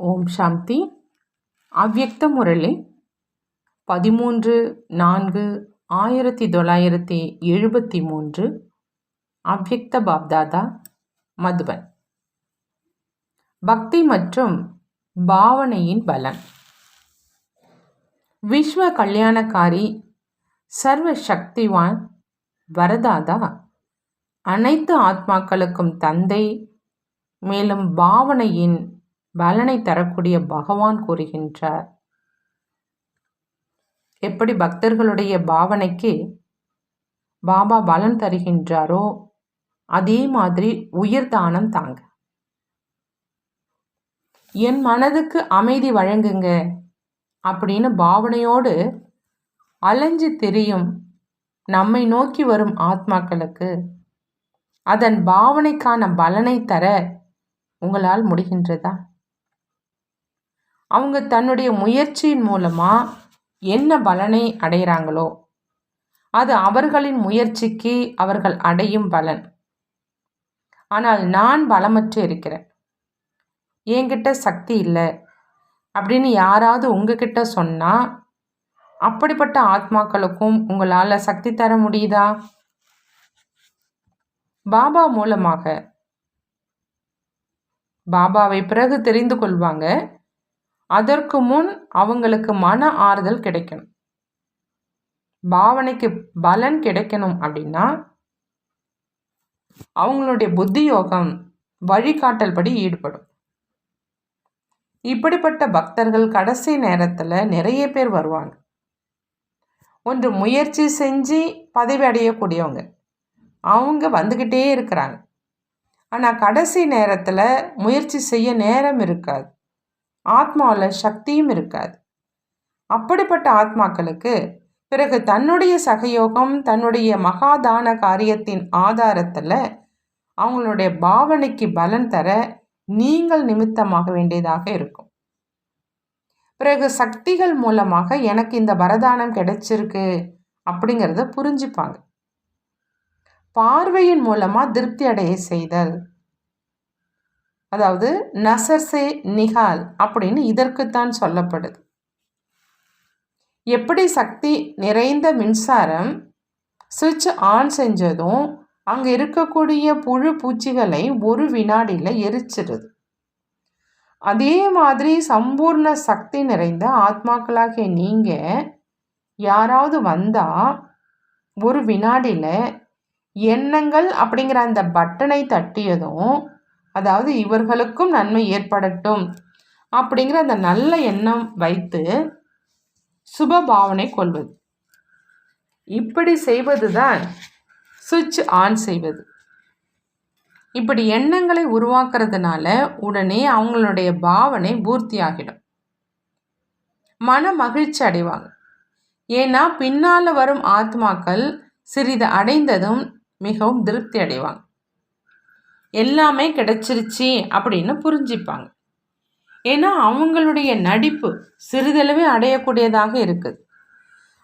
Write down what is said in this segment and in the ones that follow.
ஓம் சாந்தி. அவ்யக்த முரளி. பதிமூன்று நான்கு ஆயிரத்தி தொள்ளாயிரத்தி எழுபத்தி மூன்று. அவ்யக்த பாப்தாதா மதுபன் பக்தி மற்றும் பாவனையின் பலன். விஸ்வ கல்யாணக்காரி சர்வ சக்திவான் வரதாதா. அனைத்து ஆத்மாக்களுக்கும் தந்தை மேலும் பாவனையின் பலனை தரக்கூடிய பகவான் கூறுகின்றார். எப்படி பக்தர்களுடைய பாவனைக்கு பாபா பலன் தருகின்றாரோ அதே மாதிரி உயிர் தானம் தாங்க. என் மனதுக்கு அமைதி வழங்குங்க அப்படின்னு பாவனையோடு அலைஞ்சு தெரியும் நம்மை நோக்கி வரும் ஆத்மாக்களுக்கு அதன் பாவனைக்கான பலனை தர உங்களால் முடிகின்றதா? அவங்க தன்னுடைய முயற்சியின் மூலமாக என்ன பலனை அடைகிறாங்களோ அது அவர்களின் முயற்சிக்கு அவர்கள் அடையும் பலன். ஆனால் நான் பலமற்று இருக்கிறேன். என்கிட்ட சக்தி இல்லை அப்படின்னு யாராவது உங்ககிட்ட சொன்னால் அப்படிப்பட்ட ஆத்மாக்களுக்கும் உங்களால் சக்தி தர முடியுதா? பாபா மூலமாக. பாபாவை பிறகு தெரிந்து கொள்வாங்க. அதற்கு முன் அவங்களுக்கு மன ஆறுதல் கிடைக்கணும். பாவனைக்கு பலன் கிடைக்கணும் அப்படின்னா அவங்களுடைய புத்தி யோகம் வழிகாட்டல் படி ஈடுபடும். இப்படிப்பட்ட பக்தர்கள் கடைசி நேரத்தில் நிறைய பேர் வருவாங்க. ஒன்று முயற்சி செஞ்சு பதவி அடையக்கூடியவங்க. அவங்க வந்துக்கிட்டே இருக்கிறாங்க. ஆனால் கடைசி நேரத்தில் முயற்சி செய்ய நேரம் இருக்காது. ஆத்மாவில் சக்தியும் இருக்காது. அப்படிப்பட்ட ஆத்மாக்களுக்கு பிறகு தன்னுடைய சகயோகம் தன்னுடைய மகாதான காரியத்தின் ஆதாரத்தில் அவங்களுடைய பாவனைக்கு பலன் தர நீங்கள் நிமித்தமாக வேண்டியதாக இருக்கும். பிறகு சக்திகள் மூலமாக எனக்கு இந்த வரதானம் கிடைச்சிருக்கு அப்படிங்கிறத புரிஞ்சுப்பாங்க. பார்வையின் மூலமாக திருப்தி அடைய செய்தல் அதாவது நசர்சே நிகால் அப்படின்னு இதற்குத்தான் சொல்லப்படுது. எப்படி சக்தி நிறைந்த மின்சாரம் சுவிட்ச் ஆன் செஞ்சதும் அங்கே இருக்கக்கூடிய புழு பூச்சிகளை ஒரு வினாடியில் எரிச்சிடுது அதே மாதிரி சம்பூர்ண சக்தி நிறைந்த ஆத்மாக்களாகிய நீங்கள் யாராவது வந்தால் ஒரு வினாடியில் எண்ணங்கள் அப்படிங்கிற அந்த பட்டனை தட்டியதும் அதாவது இவர்களுக்கும் நன்மை ஏற்படட்டும் அப்படிங்கிற அந்த நல்ல எண்ணம் வைத்து சுப பாவனை கொள்வது. இப்படி செய்வது தான் சுவிட்ச் ஆன் செய்வது. இப்படி எண்ணங்களை உருவாக்குறதுனால உடனே அவங்களுடைய பாவனை பூர்த்தி ஆகிடும் மன மகிழ்ச்சி அடைவாங்க. ஏன்னா பின்னால் வரும் ஆத்மாக்கள் சிறிது அடைந்ததும் மிகவும் திருப்தி அடைவாங்க. எல்லாமே கிடைச்சிருச்சு அப்படின்னு புரிஞ்சுப்பாங்க. ஏன்னா அவங்களுடைய நடிப்பு சிறிதளவே அடையக்கூடியதாக இருக்குது.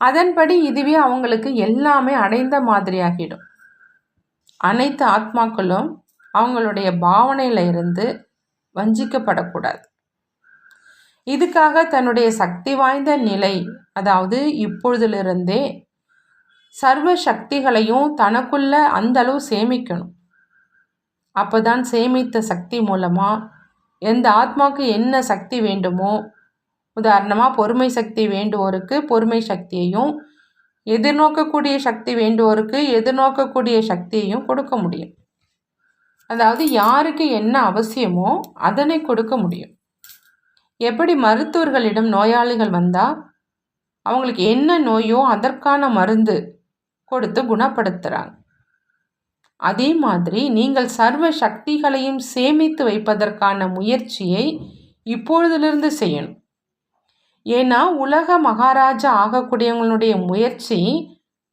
அதன்படி இதுவே அவங்களுக்கு எல்லாமே அடைந்த மாதிரியாகிடும். அனைத்து ஆத்மாக்களும் அவங்களுடைய பாவனையில் இருந்து வஞ்சிக்கப்படக்கூடாது. இதுக்காக தன்னுடைய சக்தி வாய்ந்த நிலை அதாவது இப்பொழுதிலிருந்தே சர்வ சக்திகளையும் தனக்குள்ள அந்த அளவு சேமிக்கணும். அப்போ தான் சேமித்த சக்தி மூலமாக எந்த ஆத்மாவுக்கு என்ன சக்தி வேண்டுமோ உதாரணமாக பொறுமை சக்தி வேண்டுவோருக்கு பொறுமை சக்தியையும் எதிர்நோக்கக்கூடிய சக்தி வேண்டுவோருக்கு எதிர்நோக்கக்கூடிய சக்தியையும் கொடுக்க முடியும். அதாவது யாருக்கு என்ன அவசியமோ அதனை கொடுக்க முடியும். எப்படி மருத்துவர்களிடம் நோயாளிகள் வந்தால் அவங்களுக்கு என்ன நோயோ அதற்கான மருந்து கொடுத்து குணப்படுத்துகிறாங்க அதே மாதிரி நீங்கள் சர்வ சக்திகளையும் சேமித்து வைப்பதற்கான முயற்சியை இப்பொழுதிலிருந்து செய்யணும். ஏன்னா உலக மகாராஜா ஆகக்கூடியவங்களுடைய முயற்சி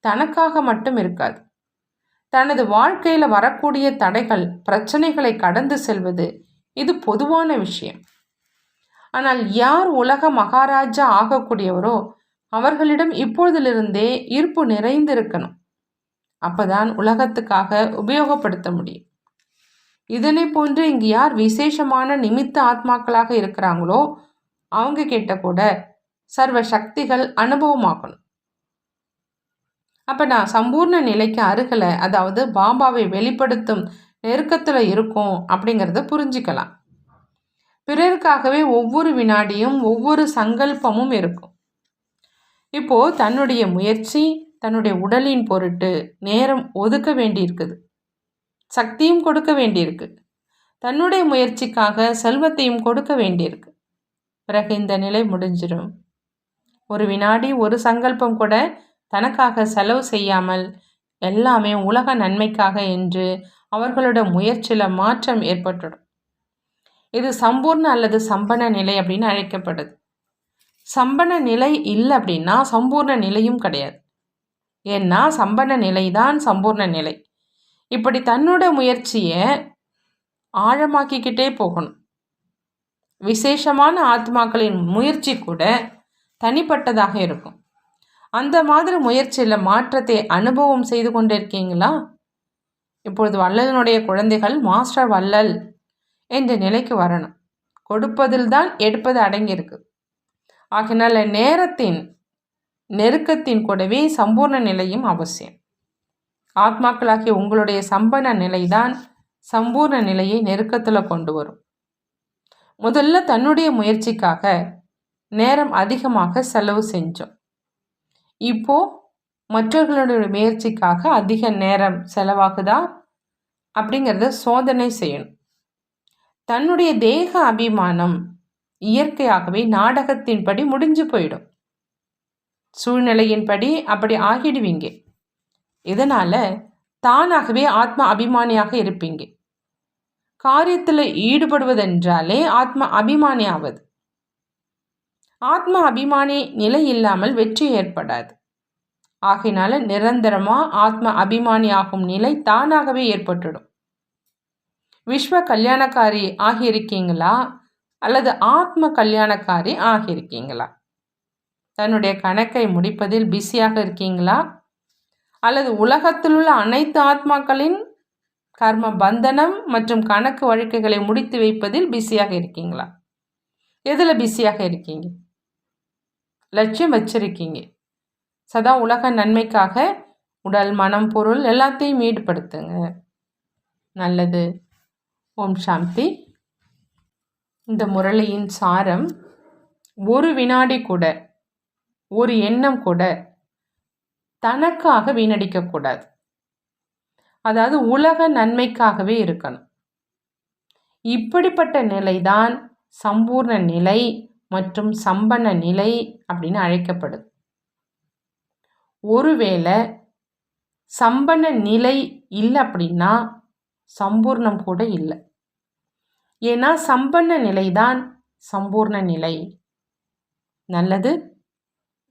தனக்காக மட்டும் இருக்காது. தனது வாழ்க்கையில் வரக்கூடிய தடைகள் பிரச்சனைகளை கடந்து செல்வது இது பொதுவான விஷயம். ஆனால் யார் உலக மகாராஜா ஆகக்கூடியவரோ அவர்களிடம் இப்பொழுதிலிருந்தே ஈர்ப்பு நிறைந்திருக்கணும். அப்போ தான் உலகத்துக்காக உபயோகப்படுத்த முடியும். இதனை போன்று இங்கு யார் விசேஷமான நிமித்த ஆத்மாக்களாக இருக்கிறாங்களோ அவங்க கிட்ட கூட சர்வ சக்திகள் அனுபவமாகணும். அப்போ நான் சம்பூர்ண நிலைக்கு அருகில் அதாவது பாபாவை வெளிப்படுத்தும் நெருக்கத்தில் இருக்கும் அப்படிங்கிறத புரிஞ்சுக்கலாம். பிறருக்காகவே ஒவ்வொரு வினாடியும் ஒவ்வொரு சங்கல்பமும் இருக்கும். இப்போது தன்னுடைய முயற்சி தன்னுடைய உடலின் பொருட்டு நேரம் ஒதுக்க வேண்டியிருக்குது. சக்தியும் கொடுக்க வேண்டியிருக்கு. தன்னுடைய முயற்சிக்காக செல்வத்தையும் கொடுக்க வேண்டியிருக்கு. பிறகு இந்த நிலை முடிஞ்சிடும். ஒரு வினாடி ஒரு சங்கல்பம் கூட தனக்காக செலவு செய்யாமல் எல்லாமே உலக நன்மைக்காக என்று அவர்களோட முயற்சியில் மாற்றம் ஏற்பட்டுடும். இது சம்பூர்ண அல்லது சம்பன நிலை அப்படின்னு அழைக்கப்படுது. சம்பன நிலை இல்லை அப்படின்னா சம்பூர்ண நிலையும் கிடையாது. ஏன்னா சம்பன நிலை தான் சம்பூர்ண நிலை. இப்படி தன்னோட முயற்சியை ஆழமாக்கிக்கிட்டே போகணும். விசேஷமான ஆத்மாக்களின் முயற்சி கூட தனிப்பட்டதாக இருக்கும். அந்த மாதிரி முயற்சியில் மாற்றத்தை அனுபவம் செய்து கொண்டிருக்கீங்களா இப்பொழுது வள்ளலனுடைய குழந்தைகள் மாஸ்டர் வள்ளல் என்ற நிலைக்கு வரணும். கொடுப்பதில் தான் எடுப்பது அடங்கியிருக்கு. ஆகினால நேரத்தின் நெருக்கத்தின் கூடவே சம்பூர்ண நிலையும் அவசியம். ஆத்மாக்களாகிய உங்களுடைய சம்பன நிலைதான் சம்பூர்ண நிலையை நெருக்கத்தில் கொண்டு வரும். முதல்ல தன்னுடைய முயற்சிக்காக நேரம் அதிகமாக செலவு செஞ்சோம். இப்போ மற்றவர்களுடைய முயற்சிக்காக அதிக நேரம் செலவாகுதா? அப்படிங்கிறத சோதனை செய்யணும். தன்னுடைய தேக அபிமானம் இயற்கையாகவே நாடகத்தின்படி முடிஞ்சு போயிடும். சூழ்நிலையின்படி அப்படி ஆகிடுவீங்க. இதனால் தானாகவே ஆத்ம அபிமானியாக இருப்பீங்க. காரியத்தில் ஈடுபடுவதென்றாலே ஆத்ம அபிமானி ஆவது ஆத்ம அபிமானி நிலை இல்லாமல் வெற்றி ஏற்படாது. ஆகையினால நிரந்தரமாக ஆத்ம அபிமானி ஆகும் நிலை தானாகவே ஏற்பட்டுடும். விஸ்வ கல்யாணக்காரி ஆகியிருக்கீங்களா? அல்லது ஆத்ம கல்யாணக்காரி ஆகியிருக்கீங்களா? தன்னுடைய கணக்கை முடிப்பதில் பிஸியாக இருக்கீங்களா? அல்லது உலகத்தில் உள்ள அனைத்து ஆத்மாக்களின் கர்ம பந்தனம் மற்றும் கணக்கு வழக்குகளை முடித்து வைப்பதில் பிஸியாக இருக்கீங்களா? எதில் பிஸியாக இருக்கீங்க? லட்சியம் வச்சிருக்கீங்க. சதா உலக நன்மைக்காக உடல் மனம் பொருள் எல்லாத்தையும் ஈடுபடுத்துங்க. நல்லது. ஓம் சாந்தி. இந்த முரளியின் சாரம் ஒரு வினாடி கூட ஒரு எண்ணம் கூட தனக்காக வீணடிக்கக்கூடாது அதாவது உலக நன்மைக்காகவே இருக்கணும். இப்படிப்பட்ட நிலைதான் சம்பூர்ண நிலை மற்றும் சம்பன நிலை அப்படின்னு அழைக்கப்படுது. ஒருவேளை சம்பன நிலை இல்லை அப்படின்னா சம்பூர்ணம் கூட இல்லை. ஏன்னா சம்பன்ன நிலைதான் சம்பூர்ண நிலை. நல்லது?